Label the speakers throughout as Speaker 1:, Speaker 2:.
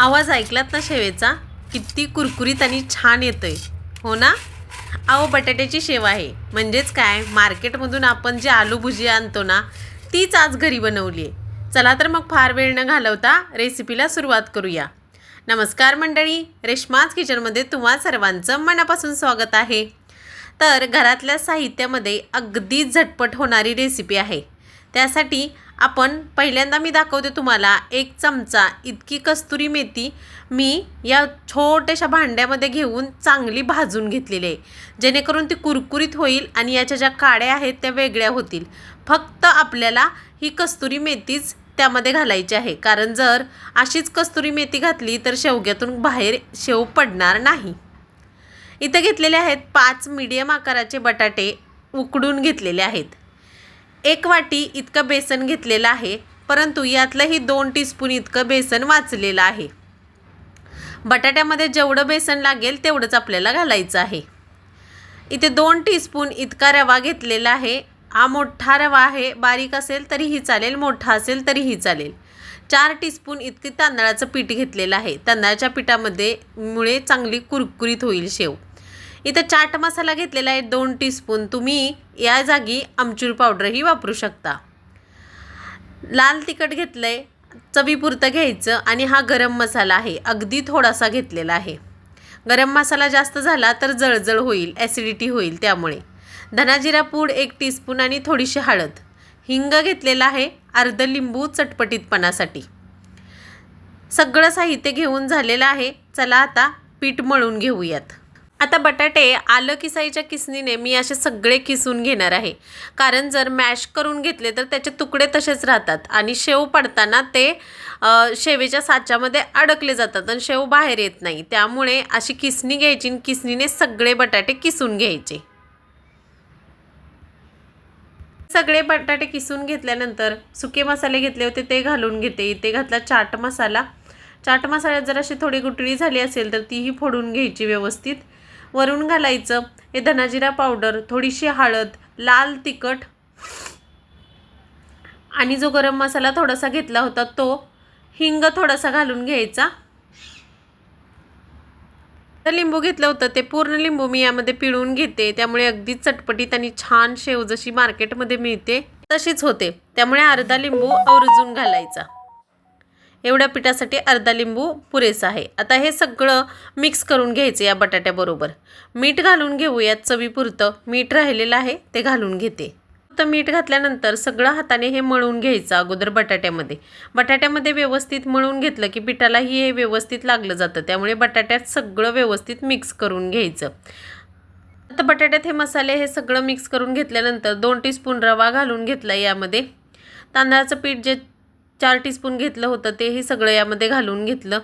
Speaker 1: आवाज ऐकलात ना शेवेचा? किती कुरकुरीत आणि छान येतोय. हो ना? अहो बटाट्याची शेव आहे. म्हणजेच काय? मार्केटमधून आपण जी आलू भुजिया आणतो ना तीच आज घरी बनवली आहे चला तर मग फार वेळ न घालवता रेसिपीला सुरुवात करूया. नमस्कार मंडळी रेश्माज किचनमध्ये तुम्हा सर्वांचं मनापासून स्वागत आहे. तर घरातल्या साहित्यामध्ये अगदी झटपट होणारी रेसिपी आहे. त्यासाठी आपण पहिल्यांदा मी दाखवते तुम्हाला एक चमचा इतकी कस्तुरी मेथी मी या छोट्याशा भांड्यामध्ये घेऊन चांगली भाजून घेतलेली आहे. जेणेकरून ती कुरकुरीत होईल आणि याच्या ज्या काड्या आहेत त्या वेगळ्या होतील. फक्त आपल्याला ही कस्तुरी मेथीच त्यामध्ये घालायची आहे. कारण जर अशीच कस्तुरी मेथी घातली तर शेवग्यातून बाहेर शेव पडणार नाही. इथं घेतलेले आहेत पाच मीडियम आकाराचे बटाटे उकडून घेतलेले आहेत. एक वाटी इतकं बेसन घेतलेलं आहे परंतु यातलंही दोन टीस्पून इतकं बेसन वाचलेलं आहे. बटाट्यामध्ये जेवढं बेसन लागेल तेवढंच आपल्याला घालायचं आहे. इथे दोन टीस्पून इतका रवा घेतलेला आहे. हा मोठा रवा आहे बारीक असेल तरीही चालेल मोठा असेल तरीही चालेल. चार टीस्पून इतकी तांदळाचं पीठ घेतलेलं आहे. तांदळाच्या पिठामध्ये मुळे चांगली कुरकुरीत होईल शेव. इथं चाट मसाला घेतलेला आहे दोन टीस्पून तुम्ही या जागी आमचूर पावडरही वापरू शकता. लाल तिखट घेतलं आहे चवीपुरतं घ्यायचं आणि हा गरम मसाला आहे. अगदी थोडासा घेतलेला आहे. गरम मसाला जास्त झाला तर जळजळ होईल ॲसिडिटी होईल त्यामुळे. धनाजिरा पूड एक टीस्पून आणि थोडीशी हळद. हिंग घेतलेला आहे अर्ध लिंबू चटपटीतपणासाठी. सगळं साहित्य घेऊन झालेलं आहे. चला आता पीठ मळून घेऊयात. आता बटाटे आलं किसाईच्या किसनीने मी असे सगळे किसून घेणार आहे. कारण जर मॅश करून घेतले तर त्याचे तुकडे तसेच राहतात आणि शेव पडताना ते शेवेच्या साच्यामध्ये अडकले जातात आणि शेव बाहेर येत नाही. त्यामुळे अशी किसणी घ्यायची आणि किसनीने सगळे बटाटे किसून घ्यायचे. सगळे बटाटे किसून घेतल्यानंतर सुके मसाले घेतले होते ते घालून घेते. इथे घातला चाट मसाला. चाट मसाल्यात जर अशी थोडी गुटळी झाली असेल तर तीही फोडून घ्यायची व्यवस्थित. वरून घालायचं. हे धनाजिरा पावडर थोडीशी हळद लाल तिखट आणि जो गरम मसाला थोडासा घेतला होता तो हिंग थोडासा घालून घ्यायचा. तर लिंबू घेतलं होतं ते पूर्ण लिंबू मी यामध्ये पिळून घेते. त्यामुळे अगदी चटपटीत आणि छान शेव जशी मार्केटमध्ये मिळते तशीच होते. त्यामुळे अर्धा लिंबू आवर्जून घालायचा. एवढ्या पिठासाठी अर्धा लिंबू पुरेसा आहे. आता हे सगळं मिक्स करून घ्यायचं या बटाट्याबरोबर. मीठ घालून घेऊयात चवीपुरतं. मीठ राहिलेलं आहे ते घालून घेते. तर मीठ घातल्यानंतर सगळं हाताने हे मळून घ्यायचं अगोदर बटाट्यामध्ये. बटाट्यामध्ये व्यवस्थित मळून घेतलं की पिठालाही हे व्यवस्थित लागलं जातं. त्यामुळे बटाट्यात सगळं व्यवस्थित मिक्स करून घ्यायचं. आता बटाट्यात हे मसाले हे सगळं मिक्स करून घेतल्यानंतर दोन टीस्पून रवा घालून घेतला यामध्ये. तांदळाचं पीठ जे चार टीस्पून घेतलं होतं तेही सगळं यामध्ये घालून घेतलं.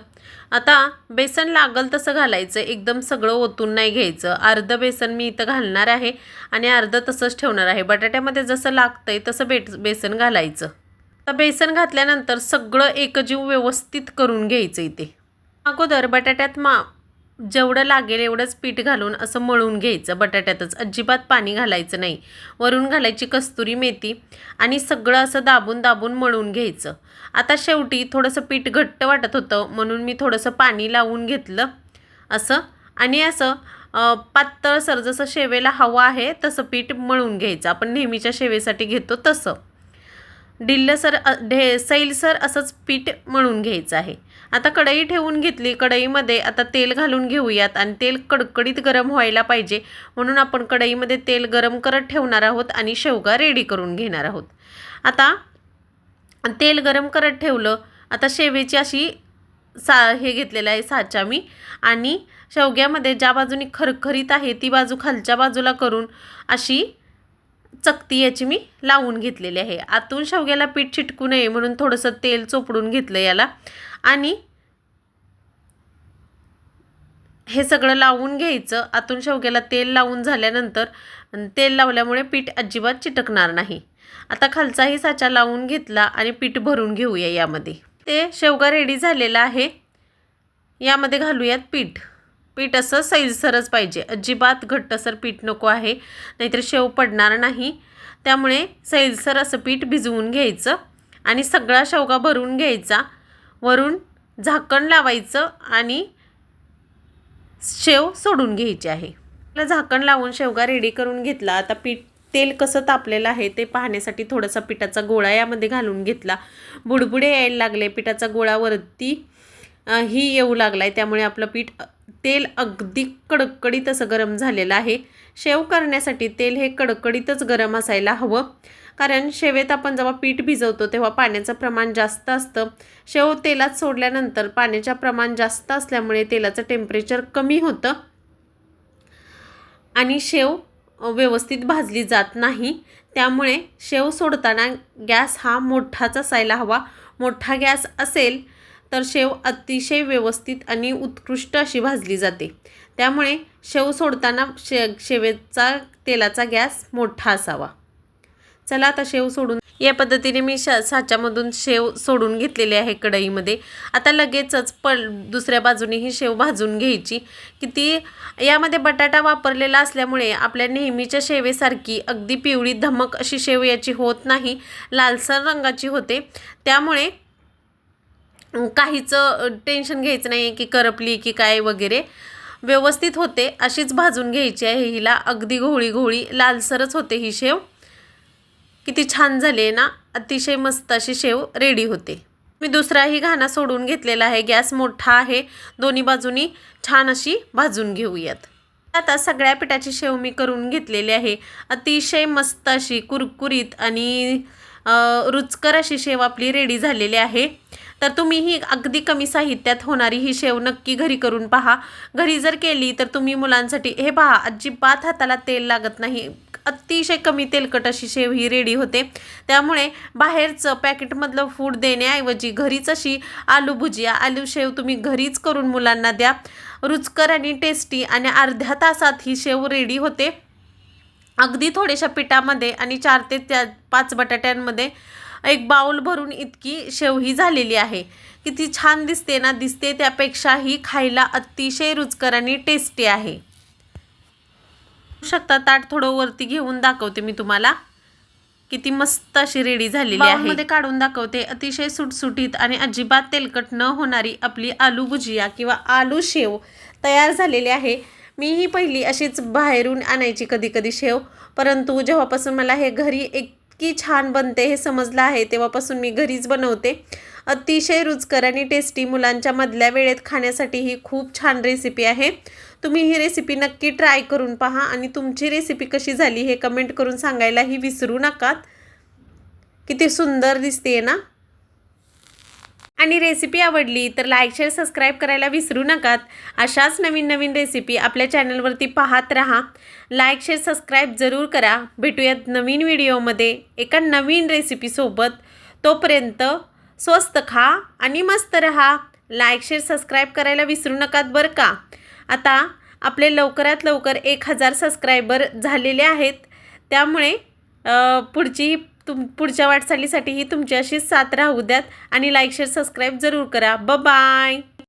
Speaker 1: आता बेसन लागल तसं घालायचं एकदम सगळं ओतून नाही घ्यायचं. अर्धं बेसन मी इथं घालणार आहे आणि अर्धं तसंच ठेवणार आहे. बटाट्यामध्ये जसं लागतं आहे तसं बेट बेसन घालायचं. आता बेसन घातल्यानंतर सगळं एकजीव व्यवस्थित करून घ्यायचं इथे. अगोदर बटाट्यात मा जेवढं लागेल एवढंच पीठ घालून असं मळून घ्यायचं. बटाट्यातच. अजिबात पाणी घालायचं नाही. वरून घालायची कस्तुरी मेथी आणि सगळं असं दाबून दाबून मळून घ्यायचं. आता शेवटी थोडंसं पीठ घट्ट वाटत होतं म्हणून मी थोडंसं पाणी लावून घेतलं असं. आणि असं पातळसर जसं शेवेला हवं आहे तसं पीठ मळून घ्यायचं. आपण नेहमीच्या शेवेसाठी घेतो तसं. ढिल्लसर ढे सैलसर असंच पीठ मळून घ्यायचं आहे. आता कढई ठेवून घेतली. कढईमध्ये आता तेल घालून घेऊयात आणि तेल कडकडीत गरम व्हायला पाहिजे. म्हणून आपण कढईमध्ये तेल गरम करत ठेवणार आहोत आणि शेवगा रेडी करून घेणार आहोत. आता तेल गरम करत ठेवलं. आता शेवेची अशी सा हे घेतलेलं आहे साचा मी. आणि शेवग्यामध्ये ज्या बाजूनी खरखरीत आहे ती बाजू खालच्या बाजूला करून अशी चकती याची मी लावून घेतलेली आहे. आतून शेवग्याला पीठ चिटकू नये म्हणून थोडंसं तेल चोपडून घेतलं याला. आणि हे सगळं लावून घ्यायचं. आतून शेवग्याला तेल लावून झाल्यानंतर तेल लावल्यामुळे पीठ अजिबात चिटकणार नाही. आता खालचाही साचा लावून घेतला आणि पीठ भरून घेऊया यामध्ये. ते शेवगा रेडी झालेला आहे. यामध्ये घालूयात पीठ. पीठ असं सैलसरच पाहिजे. अजिबात घट्टसर पीठ नको आहे. नाहीतर शेव पडणार नाही. त्यामुळे सैलसर असं पीठ भिजवून घ्यायचं आणि सगळा शेवगा भरून घ्यायचा. वरून झाकण लावायचं आणि शेव सोडून घ्यायची आहे. आपलं झाकण लावून शेवगा रेडी करून घेतला. आता पीठ तेल कसं तापलेलं आहे ते पाहण्यासाठी थोडासा पिठाचा गोळा यामध्ये घालून घेतला. बुडबुडे यायला लागले. पिठाचा गोळा वरती ही येऊ लागला आहे त्यामुळे आपलं पीठ तेल अगदी कडकडीत असं गरम झालेलं आहे. शेव करण्यासाठी तेल हे कडकडीतच गरम असायला हवं. कारण शेवेत आपण जेव्हा पीठ भिजवतो तेव्हा पाण्याचं प्रमाण जास्त असतं. शेव तेलात सोडल्यानंतर पाण्याचं प्रमाण जास्त असल्यामुळे तेलाचं टेम्परेचर कमी होतं. आणि शेव व्यवस्थित भाजली जात नाही. त्यामुळे शेव सोडताना गॅस हा मोठाच असायला हवा. मोठा गॅस असेल तर शेव अतिशय व्यवस्थित आणि उत्कृष्ट अशी भाजली जाते. त्यामुळे शेव सोडताना शे शेवेचा तेलाचा गॅस मोठा असावा. चला आता शेव सोडून या पद्धतीने मी शा साच्यामधून शेव सोडून घेतलेले आहे कढईमध्ये. आता लगेचच पल दुसऱ्या बाजूने ही शेव भाजून घ्यायची. किती यामध्ये बटाटा वापरलेला असल्यामुळे आपल्या नेहमीच्या शेवेसारखी अगदी पिवळी धमक अशी शेव याची होत नाही. लालसर रंगाची होते. त्यामुळे काहीच टेन्शन घ्यायचं नाही की करपली की काय वगैरे. व्यवस्थित होते. अशीच भाजून घ्यायची आहे हिला. अगदी घोळी घोळी लालसरच होते ही शेव. किती छान झाली आहे ना अतिशय मस्त अशी शेव रेडी होते. मी दुसराही घाणा सोडून घेतलेला आहे. गॅस मोठा आहे. दोन्ही बाजूनी छान अशी भाजून घेऊयात. आता सगळ्या पिठाची शेव मी करून घेतलेली आहे. अतिशय मस्त अशी कुरकुरीत आणि रुचकर अशी शेव आपली रेडी झालेली आहे. तर तुम्ही ही अगदी कमी साहित्यात होणारी ही शेव नक्की घरी करून पहा. घरी जर केली तर तुम्ही मुलांसाठी हे पहा अजिबात हाताला तेल लागत नाही. अतिशय कमी तेलकट अशी शेव ही रेडी होते. त्यामुळे बाहेरचं पॅकेटमधलं फूड देण्याऐवजी घरीच अशी आलू भुजिया आलू शेव तुम्ही घरीच करून मुलांना द्या. रुचकर आणि टेस्टी आणि अर्ध्या तासात ही शेव रेडी होते. अगदी थोड्याशा पिठामध्ये आणि चार ते त्या पाच बटाट्यांमध्ये एक बाऊल भरून इतकी शेव ही झालेली आहे. किती छान दिसते ना दिसते त्यापेक्षाही खायला अतिशय रुचकर आणि टेस्टी आहे. शकता. ताट थोडं वरती घेऊन दाखवते मी तुम्हाला. किती मस्त अशी रेडी झालेली आहे. मध्ये काढून दाखवते. अतिशय सुटसुटीत आणि अजिबात तेलकट न होणारी आपली आलू भुजिया किंवा आलू शेव तयार झालेली आहे. मी ही पहिली अशीच बाहेरून आणायची कधी कधी शेव. परंतु जेव्हापासून मला हे घरी इतकी छान बनते हे समजलं आहे तेव्हापासून मी घरीच बनवते. अतिशय रुचकर आणि टेस्टी मुलांच्या मधल्या वेळेत खाण्यासाठी ही खूप छान रेसिपी आहे. तुम्ही ही रेसिपी नक्की ट्राय करून पहा आणि तुमची रेसिपी कशी झाली हे कमेंट करून सांगायलाही विसरू नकात. किती सुंदर दिसते ना? आणि रेसिपी आवडली तर लाईक शेअर सबस्क्राईब करायला विसरू नकात. अशाच नवीन नवीन रेसिपी आपल्या चॅनलवरती पाहत राहा. लाईक शेअर सबस्क्राईब जरूर करा. भेटूयात नवीन व्हिडिओमध्ये एका नवीन रेसिपीसोबत तोपर्यंत स्वस्त खा आणि मस्त रहा. लाईक शेअर सबस्क्राईब करायला विसरू नकात बरं का? आता आपले लवकरात लवकर एक हजार सबस्क्रायबर झालेले आहेत. त्यामुळे पुढची तुम पुढच्या वाटचालीसाठीही तुमची अशीच साथ राहू द्यात. आणि लाईक शेअर सबस्क्राईब जरूर करा. ब बाय